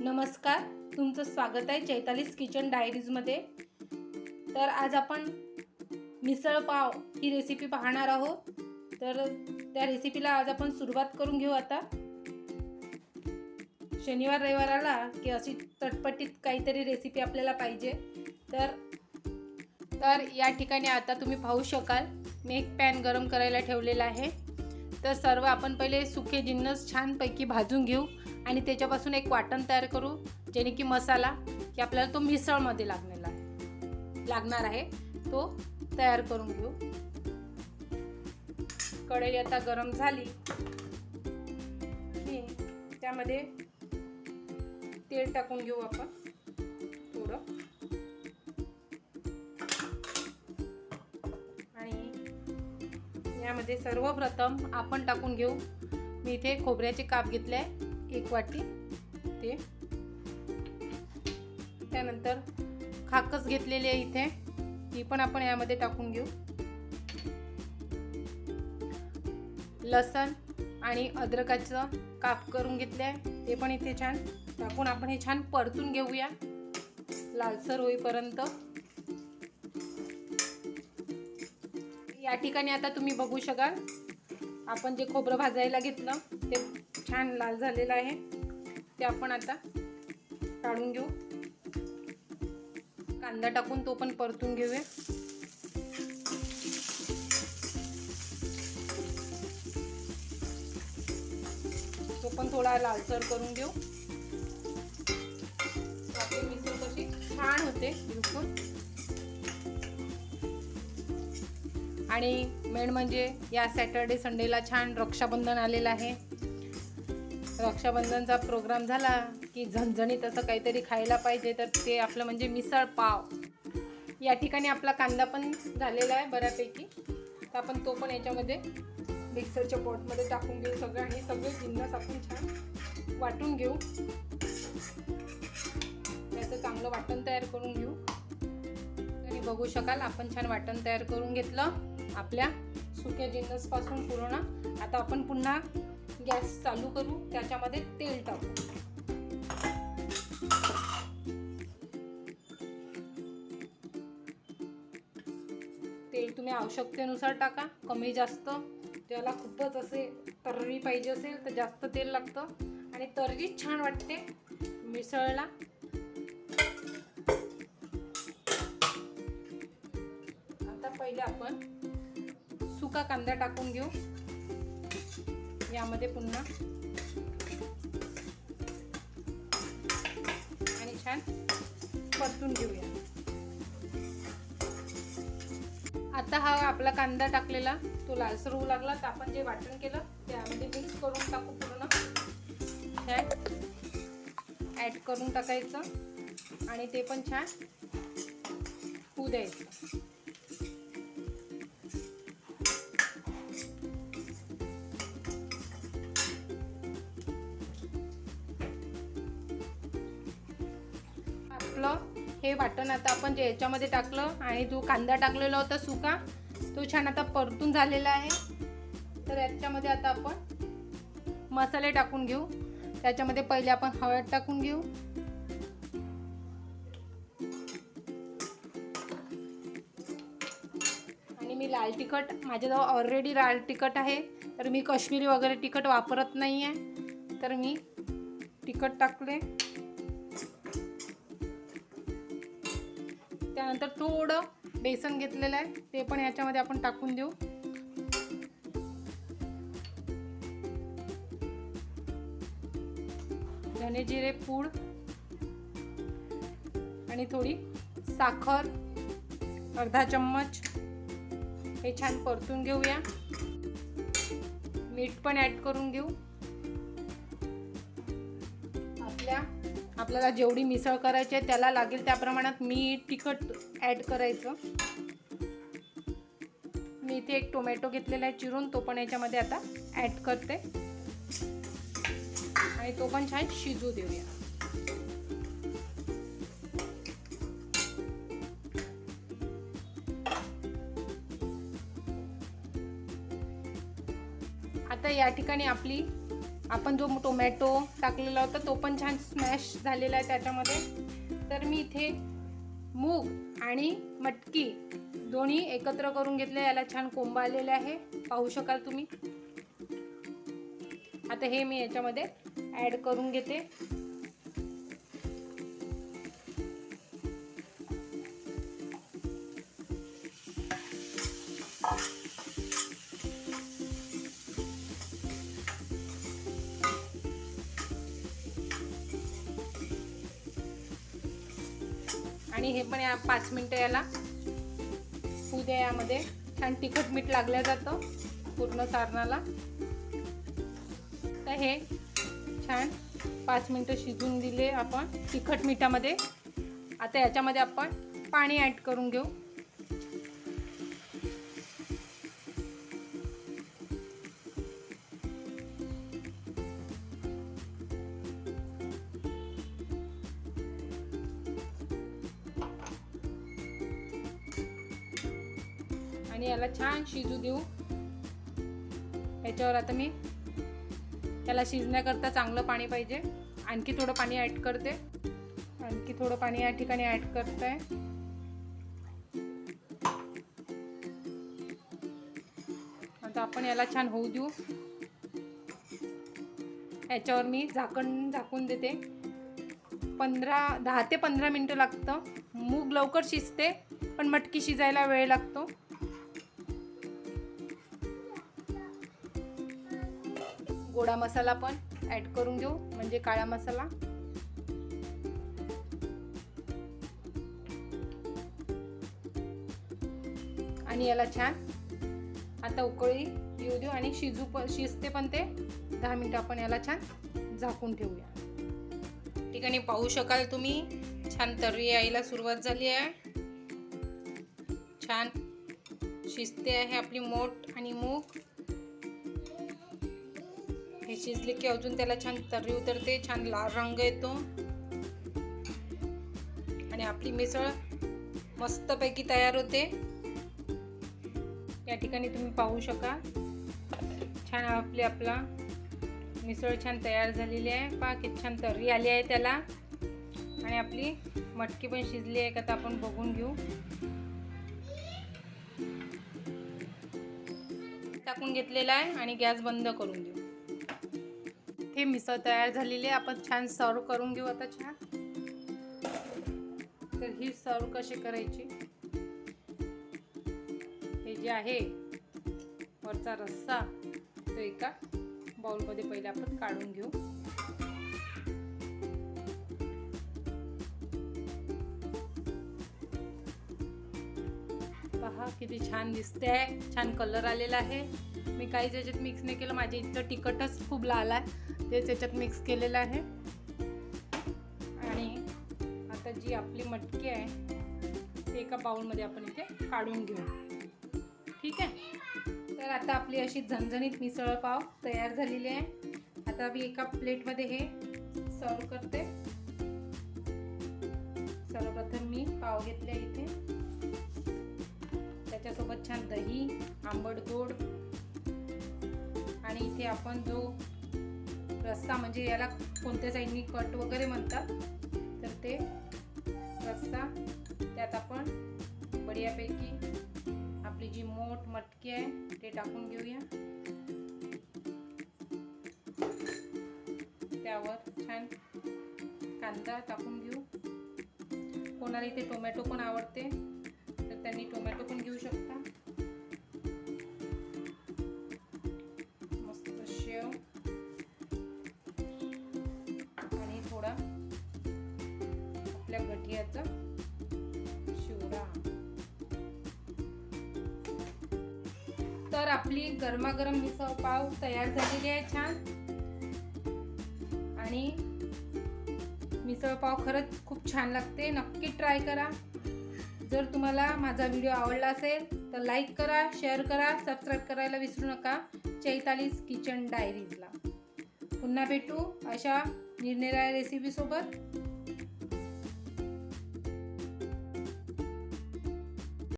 नमस्कार तुमचं स्वागत आहे चैतालीस किचन डायरीजमध्ये. तर आज आपण मिसळ पाव ही रेसिपी पाहणार आहोत. तर त्या रेसिपीला आज आपण सुरुवात करून घेऊ आता. शनिवार रविवार आला की अशी चटपटीत काहीतरी रेसिपी आपल्याला पाहिजे. तर तर या ठिकाणी आता तुम्ही पाहू शकाल मी एक पॅन गरम करायला ठेवलेला आहे. तर सर्व आपण पहिले सुके जिन्नस छानपैकी भाजून घेऊ. आणि त्याच्यापासून एक वाटण तयार करू जेणे की मसाला की आपल्याला तो मिसळमध्ये लागलेला लागणार आहे. तो तयार करून घेऊ. कढई आता गरम झाली. की त्यामध्ये तेल टाकून घेऊ आपण थोडं. आणि यामध्ये सर्वप्रथम आपण टाकून घेऊ. मी इथे खोबऱ्याचे काप घेतले आहे. एक वाटी ते. त्यानंतर खाकच घेतलेली आहे इथे. ती पण आपण यामध्ये टाकून घेऊ. लसण आणि अद्रकाचं काप करून घेतले आहे ते पण इथे छान. टाकून आपण हे छान परतून घेऊया. लालसर होईपर्यंत. या ठिकाणी आता तुम्ही बघू शकाल. आपण जे खोबरं भाजायला घेतलं ते छान लाल झालेलं आहे. ते आपण आता काढून घेऊ. कांदा टाकून तो पण परतून घेऊया. तो पण थोडा लालसर करून घेऊ. आपली मिसळ कशी छान होते बिलकुल. आणि मेन म्हणजे या सॅटर्डे संडेला छान रक्षाबंधन आलेलं आहे. रक्षाबंधनचा प्रोग्राम झाला की झणझणीत असं काहीतरी खायला पाहिजे तर ते आपलं म्हणजे मिसळ पाव. या ठिकाणी आपला कांदा पण झालेला आहे बऱ्यापैकी. तर आपण तो पण याच्यामध्ये मिक्सरच्या पॉटमध्ये टाकून घेऊ सगळं आणि सगळे जिन्नस आपण छान वाटून घेऊ. त्याचं चांगलं वाटण तयार करून घेऊ. तरी बघू शकाल आपण छान वाटण तयार करून घेतलं आपल्या सुक्या जिन्नसपासून पूर्ण आता आपण पुन्हा गॅस चालू करू त्याच्यामध्ये तेल टाकू. तेल तुम्ही आवश्यकतेनुसार टाका कमी जास्त. त्याला खूपच असे तर्री पाहिजे असेल तर जास्त तेल लागतं. आणि तर्रीच छान वाटते मिसळला. आता पहिले आपण सुका कांदा टाकून घेऊ. यामध्ये पुन्हा. आणि छान परतून घेऊया. आता हा आपला कांदा टाकलेला तो लालसर होऊ लागला. तर आपण जे वाटण केलं त्यामध्ये मिक्स करून टाकू पूर्ण. छान. ॲड करून टाकायचं. आणि ते पण छान होऊ द्यायचं. आपलं हे वाटण आता आपण जे याच्यामध्ये टाकलं आणि जो कांदा टाकलेला होता सुका तो छान आता परतून झालेला आहे. तर याच्यामध्ये आता आपण मसाले टाकून घेऊ. त्याच्यामध्ये पहिले आपण हळद टाकून घेऊ. आणि मी लाल तिखट माझ्याजवळ ऑलरेडी लाल तिखट आहे. तर मी कश्मीरी वगैरे तिखट वापरत नाही आहे तर मी तिखट टाकले. त्यानंतर थोडं बेसन घेतलेलं आहे. ते पण याच्यामध्ये आपण टाकून देऊ. धने जिरे पूड आणि थोडी साखर अर्धा चम्मच. हे छान परतून घेऊया. मीठ पण ॲड करून घेऊ. आपल्या आपल्याला जेवढी मिसळ करायची आहे त्याला लागेल त्या प्रमाणात मीठ तिखट ॲड करायचं. मी इथे एक टोमॅटो घेतलेला आहे चिरून तो पण याच्यामध्ये आता ॲड करते. आणि तो पण छान शिजू देऊया. आता या ठिकाणी आपली आपण जो टोमॅटो टाकलेला होता तो पण छान स्मॅश झालेला आहे त्याच्यामध्ये. तर मी इथे मूग आणि मटकी दोन्ही एकत्र करून घेतले याला छान कोंब आलेले आहे. पाहू शकाल तुम्ही? आता हे मी याच्यामध्ये ॲड करून घेते. आणि हे पण या पाच मिनटं याला होऊ द्या यामध्ये छान तिखट मीठ लागलं जातं पूर्ण सारणाला तर हे छान पाच मिनटं शिजून दिले आपण तिखट मिठामध्ये. आता याच्यामध्ये आपण पाणी ॲड करून घेऊ. याला छान शिजू देऊ. याच्यावर आता मी त्याला शिजण्याकरता चांगलं पाणी पाहिजे. आणखी थोडं पाणी ॲड करते. आणखी थोडं पाणी या ठिकाणी ॲड करत. आहे आता आपण याला छान होऊ देऊ. याच्यावर मी झाकण झाकून देते. पंधरा दहा ते पंधरा मिनटं लागतं. मूग लवकर शिजते पण मटकी शिजायला वेळ लागतो. गोडा मसाला पण ॲड करून घेऊ म्हणजे काळा मसाला. आणि याला छान आता उकळी येऊ देऊ आणि शिजू पण शिजते पण ते. दहा मिनटं आपण याला छान झाकून ठेवूया. ठिकाणी पाहू शकाल तुम्ही छान तर्री यायला सुरुवात झाली आहे. छान शिजते आहे आपली मोठ आणि मूग. हे शिजले की अजून त्याला छान तर्री उतरते छान लाल रंग येतो. आणि आपली मिसळ मस्तपैकी तयार होते. या ठिकाणी तुम्ही पाहू शका छान आपली आपला मिसळ छान तयार झालेली आहे. पहा किती छान तर्री आली आहे त्याला. आणि आपली मटकी पण शिजली आहे का तर आपण बघून घेऊ. टाकून घेतलेला आहे आणि गॅस बंद करून देऊ. हे मिसळ तयार झालेली आहे. आपण छान सर्व करून घेऊ आता छान. तर ही सर्व कशी करायची? हे जे आहे वरचा रस्सा तो एका बाउलमध्ये पहिले आपण काढून घेऊ. पहा किती छान दिसते. आहे छान कलर आलेला आहे. मी काही ज्याच्यात मिक्स नाही केलं. माझ्या इथं तिखटच खूप लाल आहे. ते त्याच्यात मिक्स केलेलं आहे. आणि आता जी आपली मटकी आहे ते एका बाउलमध्ये आपण इथे काढून घेऊ. ठीक आहे? तर आता आपली अशी झणझणीत मिसळ पाव तयार झालेली आहे. आता मी एका प्लेटमध्ये हे सर्व करते. सर्वप्रथम मी पाव घेतले इथे. त्याच्यासोबत छान दही आंबट गोड. आणि इथे आपण जो रस्सा म्हणजे याला कोणत्या साईडनी कट वगैरे म्हणतात तर ते रस्सा त्यात आपण बढियापैकी आपली जी मोठ मटकी आहे ते टाकून घेऊया. त्यावर छान कांदा टाकून घेऊ. कोणाला इथे टोमॅटो पण आवडते तर त्यांनी टोमॅटो पण घेऊ शकता. तर आपली गरमागरम मिसळ पाव तयार झालेली आहे छान. आणि मिसळ पाव खरंच खूप छान लागते. नक्की ट्राय करा. जर तुम्हाला माझा व्हिडिओ आवडला असेल तर लाईक करा शेअर करा सबस्क्राईब करायला विसरू नका. चैतालीस किचन डायरीजला. पुन्हा भेटू अशा निरनिराळ्या रेसिपीसोबत